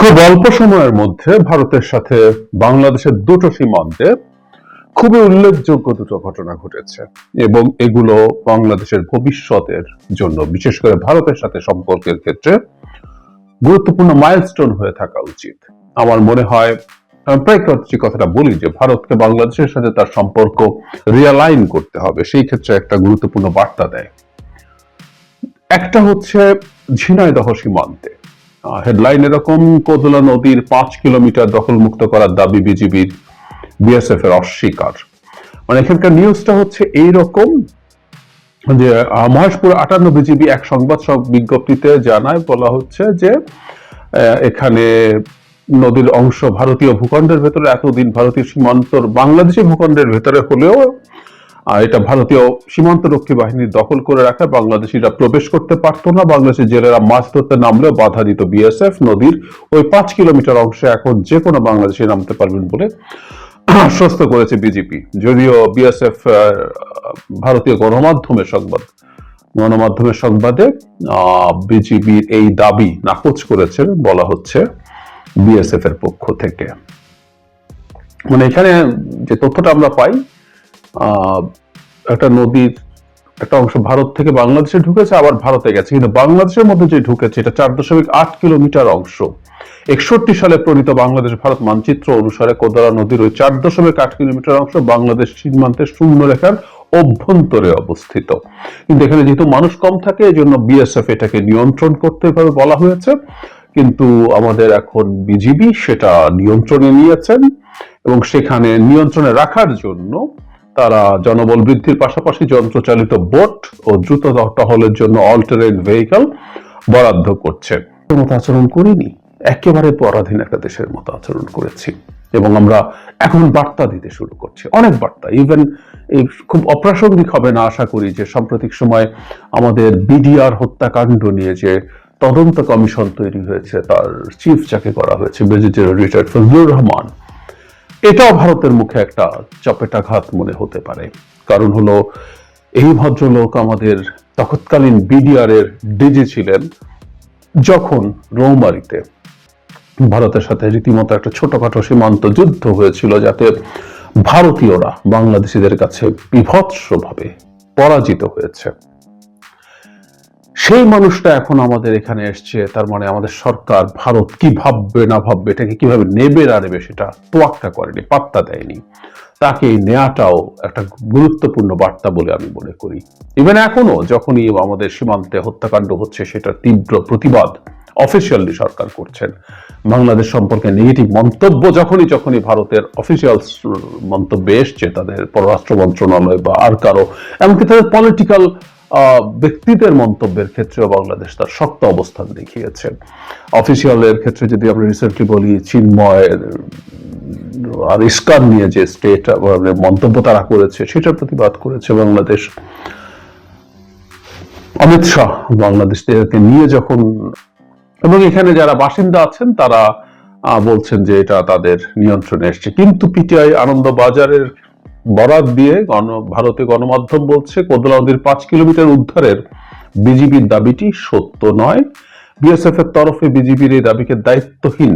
খুব অল্প সময়ের মধ্যে ভারতের সাথে বাংলাদেশের দুটো সীমান্তে খুবই উল্লেখযোগ্য দুটো ঘটনা ঘটেছে এবং এগুলো বাংলাদেশের ভবিষ্যতের জন্য, বিশেষ করে ভারতের সাথে সম্পর্কের ক্ষেত্রে গুরুত্বপূর্ণ মাইলস্টোন হয়ে থাকা উচিত। আমার মনে হয় প্রায় কথাটা বলি যে ভারতকে বাংলাদেশের সাথে তার সম্পর্ক রিয়ালাইন করতে হবে, সেই ক্ষেত্রে একটা গুরুত্বপূর্ণ বার্তা দেয়। একটা হচ্ছে ঝিনাইদহ সীমান্তে। হেডলাইন এরকম কোদলা নদীর পাঁচ কিলোমিটার দখলমুক্ত করার দাবি বিজিবির বিএসএফ এর অস্বীকার। মানে এখানকার নিউজটা হচ্ছে এই রকম যে মহেশপুর আটান্ন বিজিবি এক সংবাদ সব বিজ্ঞপ্তিতে জানায়, বলা হচ্ছে যে এখানে নদীর অংশ ভারতীয় ভূখণ্ডের ভেতরে, এতদিন ভারতীয় সীমান্তর বাংলাদেশি ভূখণ্ডের ভেতরে হলেও আহ, এটা ভারতীয় সীমান্তরক্ষী বাহিনী দখল করে রাখা বাংলাদেশিরা প্রবেশ করতে পারতো না বাংলাদেশের জেলেরা মাছ ধরতে নামলেও বাধা দিত বিএসএফ নদীর ওই পাঁচ কিলোমিটার অংশে এখন যে কোনো বাংলাদেশি নামতে পারবেন বলে আশ্বস্ত করেছে বিজেপি যদিও বিএসএফ ভারতীয় গণমাধ্যমের সংবাদ গণমাধ্যমের সংবাদে বিজিবির এই দাবি নাকচ করেছেন বলা হচ্ছে বিএসএফ এর পক্ষ থেকে। মানে এখানে যে তথ্যটা আমরা পাই একটা নদীর একটা অংশ ভারত থেকে বাংলাদেশে ঢুকেছে, আবার ভারতে গেছে। কিন্তু বাংলাদেশের মধ্যে যে ঢুকেছে, এটা চার দশমিক আট কিলোমিটার অংশ। একষট্টি সালে প্রণীত বাংলাদেশ ভারত মানচিত্র অনুসারে কোদারা নদীর ওই চার দশমিক আট কিলোমিটার অংশ বাংলাদেশ সীমান্তের শূন্য রেখার অভ্যন্তরে অবস্থিত। কিন্তু এখানে যেহেতু মানুষ কম থাকে এই জন্য বিএসএফ এটাকে নিয়ন্ত্রণ করতে এভাবে বলা হয়েছে। কিন্তু আমাদের এখন বিজিবি সেটা নিয়ন্ত্রণে নিয়েছেন এবং সেখানে নিয়ন্ত্রণে রাখার জন্য তারা জনবল বৃদ্ধির পাশাপাশি যন্ত্রচালিত বোট ও দ্রুত টহলের জন্য অল্টারেট ভেহিকল বরাদ্দ করছে। মতো আচরণ করিনি। একেবারে পরাধীন একটা দেশের মতো আচরণ করেছি। এবং আমরা এখন বার্তা দিতে শুরু করছি। অনেক বার্তা। ইভেন এই খুব অপ্রাসঙ্গিক হবে না আশা করি যে সাম্প্রতিক সময় আমাদের বিডিআর হত্যাকাণ্ড নিয়ে যে তদন্ত কমিশন তৈরি হয়েছে, তার চিফ যাকে করা হয়েছে, ব্রিগেডিয়ার রিটায়ার্ড ফজলুর রহমান এটাও ভারতের মুখে একটা চপেটাঘাত মনে হতে পারে। কারণ হলো, এই ভদ্রলোক আমাদের তৎকালীন বিডিআর এর ডিজি ছিলেন। যখন রৌমারিতে ভারতের সাথে রীতিমতো একটা ছোটখাটো সীমান্ত যুদ্ধ হয়েছিল, যাতে ভারতীয়রা বাংলাদেশিদের কাছে বিভৎসভাবে পরাজিত হয়েছে। সেই মানুষটা এখন আমাদের এখানে এসছে, তার মানে আমাদের সরকার, ভারত কি ভাববে, না ভাববে, এটাকে কীভাবে নেবে, না নেবে, সেটা তোয়াক্কা করেনি, পাত্তা দেয়নি। তাকে এই নেয়াটাও একটা গুরুত্বপূর্ণ বার্তা বলে আমি মনে করি। ইভেন এখনও যখনই আমাদের সীমান্তে হত্যাকাণ্ড হচ্ছে, সেটা তীব্র প্রতিবাদ অফিসিয়ালি সরকার করছেন। বাংলাদেশ সম্পর্কে নেগেটিভ মন্তব্য যখনই যখনই ভারতের অফিসিয়াল মন্তব্যে এসছে, তাদের পররাষ্ট্র মন্ত্রণালয় বা আর কারও, এমনকি তাদের পলিটিক্যাল ব্যক্তিদের মন্তব্যের ক্ষেত্রেও বাংলাদেশ তার শক্ত অবস্থান দেখিয়েছে। অফিসিয়ালের ক্ষেত্রে যদি আমরা রিসেন্টলি বলি, চিন্ময়ের আর ইস্কান নিয়ে যে স্টেট মন্তব্য তারা করেছে, সেটার প্রতিবাদ করেছে বাংলাদেশ। অমিত শাহ বাংলাদেশকে নিয়ে যখন, এবং এখানে যারা বাসিন্দা আছেন, তারা বলছেন যে এটা তাদের নিয়ন্ত্রণে এসছে। কিন্তু পিটিআই আনন্দ বাজারের বরাদ দিয়ে গণ, ভারতে গণমাধ্যম বলছে, কোদলা নদীর পাঁচ কিলোমিটার উদ্ধারের বিজিবির দাবিটি সত্য নয়। বিএসএফ এর তরফে বিজিবির এই দাবিকে দায়িত্বহীন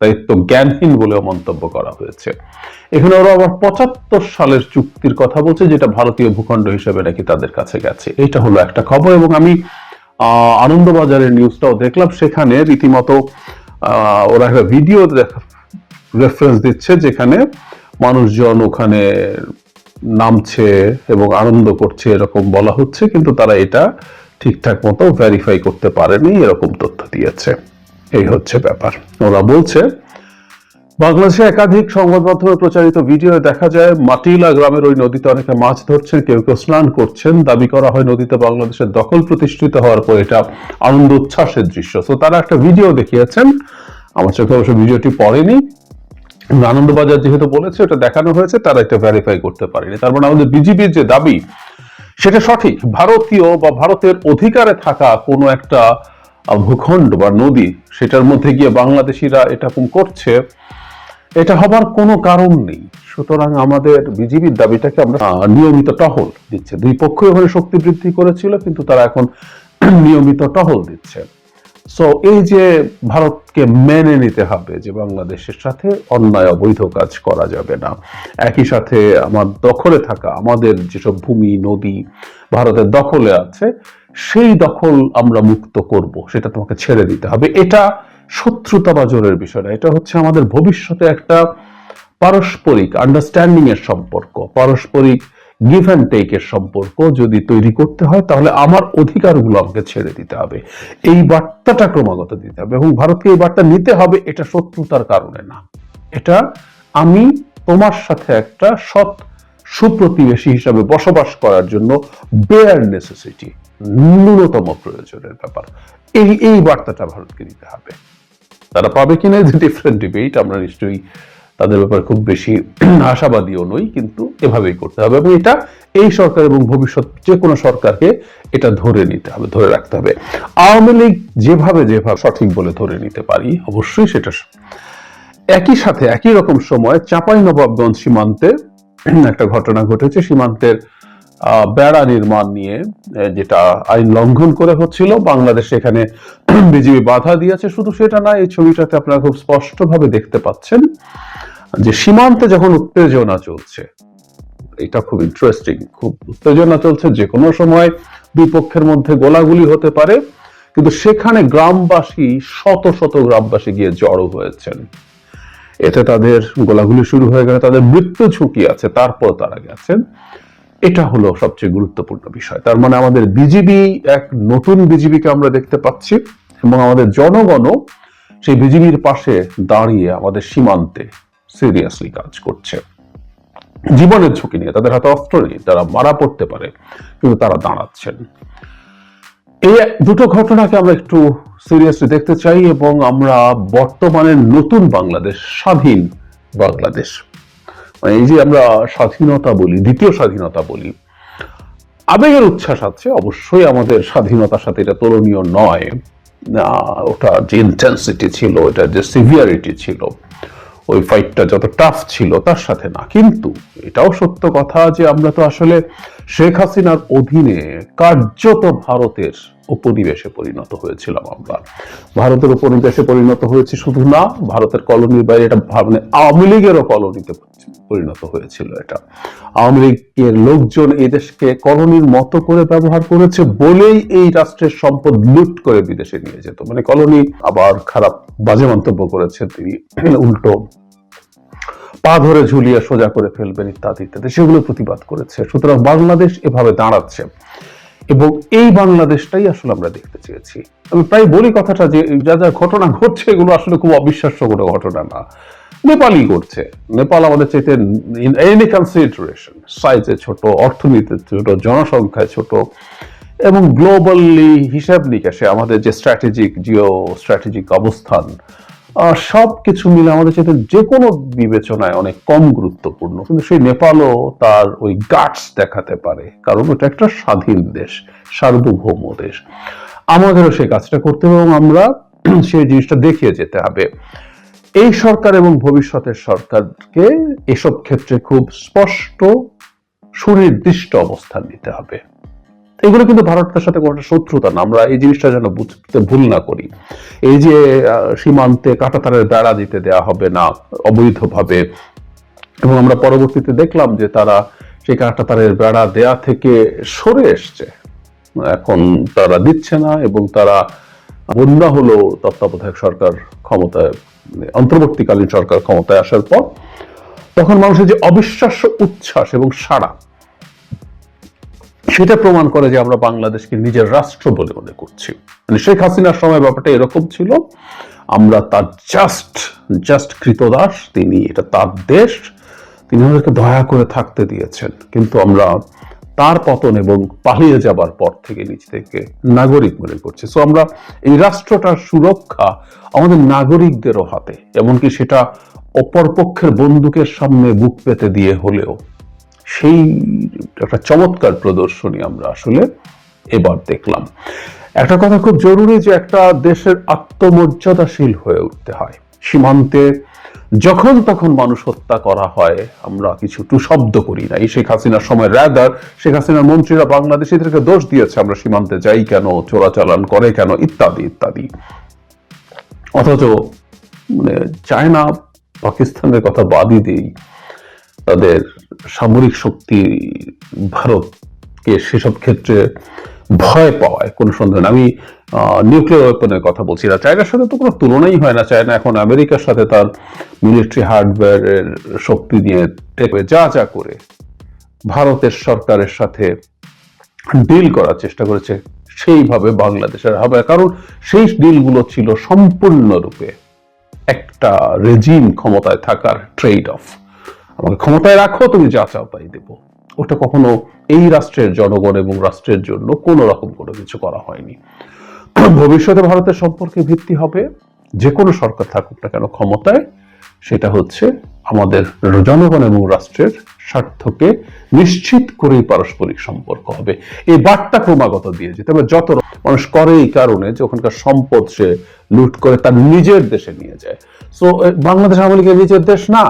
দায়িত্ব জ্ঞানহীন বলেও মন্তব্য করা হয়েছে। এখানে ওরা আবার পঁচাত্তর সালের চুক্তির কথা বলছে, যেটা ভারতীয় ভূখণ্ড হিসেবে নাকি তাদের কাছে গেছে। এটা হলো একটা খবর এবং আমি আনন্দবাজারের নিউজটাও দেখলাম, সেখানে রীতিমতো ওরা একটা ভিডিও রেফারেন্স দিচ্ছে, যেখানে মানুষজন ওখানে নামছে এবং আনন্দ করছে, এরকম বলা হচ্ছে, কিন্তু তারা এটা ঠিকঠাক মতো ভেরিফাই করতে পারেনি, এরকম তথ্য দিয়েছে। এই হচ্ছে ব্যাপার। ওরা বলছে, বাংলাদেশে একাধিক সংবাদ মাধ্যমে প্রচারিত ভিডিও দেখা যায়, মাটিলা গ্রামের ওই নদীতে অনেকে মাছ ধরছেন, কেউ কেউ স্নান করছেন, দাবি করা হয় নদীতে বাংলাদেশের দখল প্রতিষ্ঠিত হওয়ার পর এটা আনন্দ উচ্ছ্বাসের দৃশ্য। তো তারা একটা ভিডিও দেখিয়েছেন। আমার চোখে অবশ্য ভিডিওটি পড়েনি। আনন্দবাজার যেহেতু বলেছে এটা দেখানো হয়েছে, তারা এটা ভেরিফাই করতে পারেনি। তার মানে আমাদের বিজিবির যে দাবি, সেটা সঠিক। ভারতীয় বা ভারতের অধিকারে থাকা কোনো একটা ভূখণ্ড বা নদী, সেটার মধ্যে গিয়ে বাংলাদেশিরা এরকম করছে, এটা হবার কোনো কারণ নেই। সুতরাং আমাদের বিজিবির দাবিটাকে আমরা নিয়মিত টহল দিচ্ছে। দুই পক্ষই ওখানে শক্তি বৃদ্ধি করেছিল, কিন্তু তারা এখন নিয়মিত টহল দিচ্ছে। সো এই যে ভারতকে মেনে নিতে হবে যে বাংলাদেশের সাথে অন্যায় অবৈধ কাজ করা যাবে না, একই সাথে আমার দখলে থাকা, আমাদের যেসব ভূমি, নদী ভারতের দখলে আছে, সেই দখল আমরা মুক্ত করব, সেটা তোমাকে ছেড়ে দিতে হবে। এটা শত্রুতা বা জোরের বিষয় না, এটা হচ্ছে আমাদের ভবিষ্যতে একটা পারস্পরিক আন্ডারস্ট্যান্ডিং এর সম্পর্ক, পারস্পরিক গিভ অ্যান্ড টেক এর সম্পর্ক যদি তৈরি করতে হয়, তাহলে আমার অধিকারগুলো আমাকে ছেড়ে দিতে হবে। এই বার্তাটা ক্রমাগত দিতে হবে এবং ভারতকে এই বার্তা নিতে হবে, এটা শত্রুতার কারণে না। এটা আমি তোমার সাথে একটা সৎ সুপ্রতিবেশী হিসাবে বসবাস করার জন্য বেয়ার নেসেসিটি ন্যূনতম প্রয়োজনের ব্যাপার। এই এই বার্তাটা ভারতকে দিতে হবে। তারা পাবে কিনা ডিফারেন্ট ডিবেট আমরা নিশ্চয়ই তাদের ব্যাপারে খুব বেশি আশাবাদীও নই, কিন্তু এভাবেই করতে হবে এবং এটা এই সরকার এবং ভবিষ্যৎ যে কোনো সরকারকে এটা ধরে নিতে হবে, ধরে রাখতে হবে। আওয়ামী লীগ যেভাবে যেভাবে সঠিক বলে ধরে নিতে পারি, অবশ্যই সেটা একই সাথে একই রকম সময় চাঁপাই নবাবগঞ্জ সীমান্তে একটা ঘটনা ঘটেছে। সীমান্তের বেড়া নির্মাণ নিয়ে যেটা আইন লঙ্ঘন করে হচ্ছিল। বাংলাদেশ এখানে বিজিবি বাধা দিয়েছে। শুধু সেটা না, এই ছবিটাতে আপনারা খুব স্পষ্টভাবে দেখতে পাচ্ছেন। যে সীমান্তে যখন উত্তেজনা চলছে, এটা খুব ইন্টারেস্টিং খুব উত্তেজনা চলছে যে কোনো সময় দুই পক্ষের মধ্যে গোলাগুলি হতে পারে, কিন্তু সেখানে গ্রামবাসী, শত শত গ্রামবাসী গিয়ে জড়ো হয়েছেন। এতে তাদের গোলাগুলি শুরু হয়ে গেলে তাদের মৃত্যু ঝুঁকি আছে, তারপর তারা গেছেন। এটা হলো সবচেয়ে গুরুত্বপূর্ণ বিষয়। তার মানে আমাদের বিজিবি এক নতুন বিজিবিকে আমরা দেখতে পাচ্ছি, এবং আমাদের জনগণও সেই বিজিবির পাশে দাঁড়িয়ে আমাদের সীমান্তে সিরিয়াসলি কাজ করছে। জীবনের ঝুঁকি নিয়ে তাদের হাতে অস্ত্র নেই, তারা মারা পড়তে পারে, কিন্তু তারা দাঁড়াচ্ছেন। এই দুটো ঘটনাকে আমরা একটু সিরিয়াসলি দেখতে চাই এবং আমরা বর্তমানের নতুন বাংলাদেশ, স্বাধীন বাংলাদেশ। মানে এই যে আমরা স্বাধীনতা বলি, দ্বিতীয় স্বাধীনতা বলি, আবেগের উচ্ছ্বাস আছে, অবশ্যই আমাদের স্বাধীনতার সাথে এটা তুলনীয় নয়। ওটা যে ইন্টেন্সিটি ছিল, ওটা যে সিভিয়ারিটি ছিল। ওই ফাইটটা যত টাফ ছিল তার সাথে না। কিন্তু এটাও সত্য কথা যে আমরা তো আসলে শেখ হাসিনার অধীনে কার্যত ভারতের উপনিবেশে পরিণত হয়েছিলাম আমরা। ভারতের উপনিবেশে পরিণত হয়েছি শুধু না, ভারতের কলোনির বাইরে এটা মানে আওয়ামী লীগেরও কলোনিতে পরিণত হয়েছিল এটা। আওয়ামী লীগের লোকজন এই দেশকে কলোনির মতো করে ব্যবহার করেছে বলেই এই রাষ্ট্রের সম্পদ লুট করে বিদেশে নিয়ে যেত। মানে কলোনি আবার খারাপ বাজে মন্তব্য করেছে তিনি। উল্টো পা ধরে ঝুলিয়ে সোজা করে ফেলবেন ইত্যাদি ইত্যাদি, সেগুলো প্রতিবাদ করেছে। সুতরাং বাংলাদেশ এভাবে দাঁড়াচ্ছে। এবং এই বাংলাদেশটাই আসলে আমরা দেখতে চেয়েছি। আমি প্রায় বলি কথাটা যে যা যা ঘটনা ঘটছে এগুলো আসলে খুব অবিশ্বাস্য কোনো ঘটনা না। নেপালই করছে। নেপাল আমাদের চাইতে এনি কনসিডারেশন সাইজে ছোট, অর্থনীতিতে ছোট, জনসংখ্যায় ছোট, এবং গ্লোবালি হিসাব নিকাশে আমাদের যে স্ট্র্যাটেজিক জিও স্ট্র্যাটেজিক অবস্থান সব কিছু মিলে আমাদের চাইতে যে কোনো বিবেচনায় অনেক কম গুরুত্বপূর্ণ। কিন্তু সেই নেপালও তার ওই গাটস দেখাতে পারে, কারণ ওটা একটা স্বাধীন দেশ, সার্বভৌম দেশ। আমাদেরও সেই কাজটা করতে হবে এবং আমরা সেই জিনিসটা দেখিয়ে যেতে হবে। এই সরকার এবং ভবিষ্যতের সরকারকে এসব ক্ষেত্রে খুব স্পষ্ট, সুনির্দিষ্ট অবস্থান নিতে হবে। এগুলো কিন্তু ভারতের সাথে কোনো শত্রুতা না। আমরা এই জিনিসটা যেন বুঝতে ভুল না করি। এই যে সীমান্তে কাঁটাতারের বেড়া দিতে দেওয়া হবে না অবৈধভাবে। এবং আমরা পরবর্তীতে দেখলাম যে তারা সেই কাঁটাতারের বেড়া দেয়া থেকে সরে এসছে। এখন তারা দিচ্ছে না এবং তারা বন্যা হলো তত্ত্বাবধায়ক সরকার ক্ষমতায়, অন্তর্বর্তীকালীন সরকার ক্ষমতায় আসার পর তখন মানুষের যে অবিশ্বাস্য উচ্ছ্বাস এবং সাড়া, সেটা প্রমাণ করে যে আমরা বাংলাদেশকে নিজের রাষ্ট্র বলে মনে করছি। মানে শেখ হাসিনার সময় ব্যাপারটা এরকম ছিল, আমরা তার জাস্ট জাস্ট কৃতদাস, তিনি এটা তার দেশ, তিনি আমাদেরকে দয়া করে থাকতে দিয়েছেন। কিন্তু আমরা তার পতন এবং পালিয়ে যাবার পর থেকে নিজ থেকে নাগরিক মনে করছি। সো আমরা এই রাষ্ট্রটার সুরক্ষা আমাদের নাগরিকদেরও হাতে, এমনকি সেটা অপরপক্ষের বন্দুকের সামনে বুক পেতে দিয়ে হলেও সেই একটা চমৎকার প্রদর্শনী আমরা আসলে এবার দেখলাম। একটা কথা খুব জরুরি যে একটা দেশের আত্মমর্যাদাশীল হয়ে উঠতে হয়। সীমান্তে যখন তখন মানুষ হত্যা করা হয়, আমরা কিছু টু শব্দ করি না এই শেখ হাসিনার সময় র্যাদার, শেখ হাসিনার মন্ত্রীরা বাংলাদেশিদেরকে দোষ দিয়েছে, আমরা সীমান্তে যাই কেন, চোরাচালান করে কেন, ইত্যাদি ইত্যাদি। অথচ মানে চায়না, পাকিস্তানের কথা বাদই দিই, তাদের সামরিক শক্তি ভারতকে সেসব ক্ষেত্রে ভয় পাওয়ায়, কোনো সন্দেহ নেই। আমি নিউক্লিয়ার ওয়েপনের কথা বলছি। না চায়নার সাথে তো কোনো তুলনাই হয় না। চায়না এখন আমেরিকার সাথে তার মিলিটারি হার্ডওয়্যারের শক্তি নিয়ে টেপে যা যা করে ভারতের সরকারের সাথে ডিল করার চেষ্টা করেছে, সেইভাবে বাংলাদেশের হবে। কারণ সেই ডিলগুলো ছিল সম্পূর্ণরূপে একটা রেজিম ক্ষমতায় থাকার ট্রেড অফ আমাকে ক্ষমতায় রাখো, তুমি যা চাও তাই দেবো। ওটা কখনো এই রাষ্ট্রের জনগণ এবং রাষ্ট্রের জন্য কোনো রকম কোনো কিছু করা হয়নি। ভবিষ্যতে ভারতের সম্পর্কে ভিত্তি হবে, যে কোনো সরকার থাকুক না কেন ক্ষমতায়, সেটা হচ্ছে আমাদের জনগণ এবং রাষ্ট্রের স্বার্থকে নিশ্চিত করেই পারস্পরিক সম্পর্ক হবে। এই বার্তা ক্রমাগত দিয়ে যেতে হবে যত মানুষ করে এই কারণে যে ওখানকার সম্পদ সে লুট করে তার নিজের দেশে নিয়ে যায়। সো বাংলাদেশ আওয়ামী লীগের নিজের দেশ না।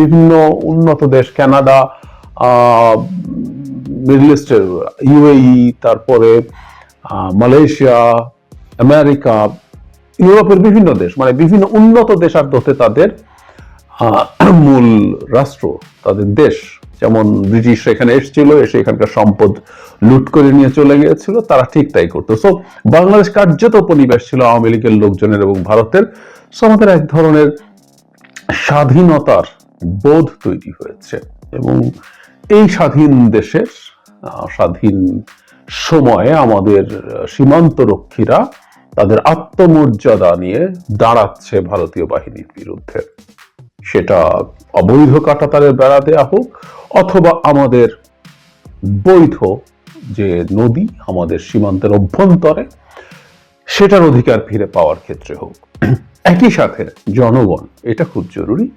বিভিন্ন উন্নত দেশ, কানাডা মিডল ইস্টের ইউএই তারপরে মালয়েশিয়া আমেরিকা ইউরোপের বিভিন্ন দেশ মানে বিভিন্ন উন্নত দেশার্থ হতে তাদের মূল রাষ্ট্র, তাদের দেশ। যেমন ব্রিটিশ এখানে এসেছিল, এসে এখানকার সম্পদ লুট করে নিয়ে চলে গিয়েছিল, তারা ঠিক তাই করতো। সো বাংলাদেশ কার্যত উপনিবেশ ছিল আওয়ামী লীগের লোকজনের এবং ভারতের। সো আমাদের এক ধরনের স্বাধীনতার বোধ তৈরি হয়েছে এবং এই স্বাধীন দেশের স্বাধীন সময়ে আমাদের আহ, সীমান্ত রক্ষীরা তাদের আত্মমর্যাদা নিয়ে দাঁড়াচ্ছে ভারতীয় বাহিনীর বিরুদ্ধে। সেটা অবৈধ কাটাতারের বেড়া দেয়া হোক অথবা আমাদের বৈধ যে নদী আমাদের সীমান্তের অভ্যন্তরে সেটার অধিকার ফিরে পাওয়ার ক্ষেত্রে হোক। একই সাথে জনগণ এটা খুব জরুরি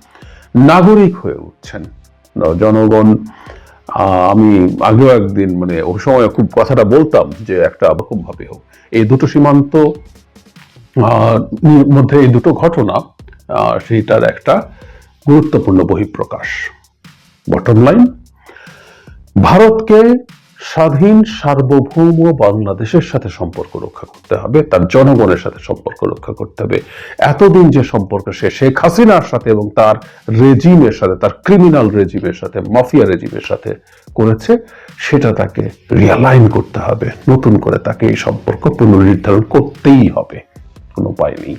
নাগরিক হয়ে উঠছেন। জনগণ আমি আগেও একদিন মানে ওই সময় খুব কথাটা বলতাম যে একটা খুব ভাবে হোক। এই দুটো সীমান্ত আহ, মধ্যে এই দুটো ঘটনা আহ, সেইটার একটা গুরুত্বপূর্ণ বহিঃপ্রকাশ। বটম লাইন ভারতকে স্বাধীন সার্বভৌম বাংলাদেশের সাথে সম্পর্ক রক্ষা করতে হবে, তার জনগণের সাথে সম্পর্ক রক্ষা করতে হবে। এতদিন যে সম্পর্ক সে শেখ হাসিনার সাথে এবং তার রেজিমের সাথে, তার ক্রিমিনাল রেজিমের সাথে মাফিয়া রেজিমের সাথে করেছে, সেটা তাকে রিয়ালাইন করতে হবে। নতুন করে তাকে এই সম্পর্ক পুনর্নির্ধারণ করতেই হবে। কোনো উপায় নেই।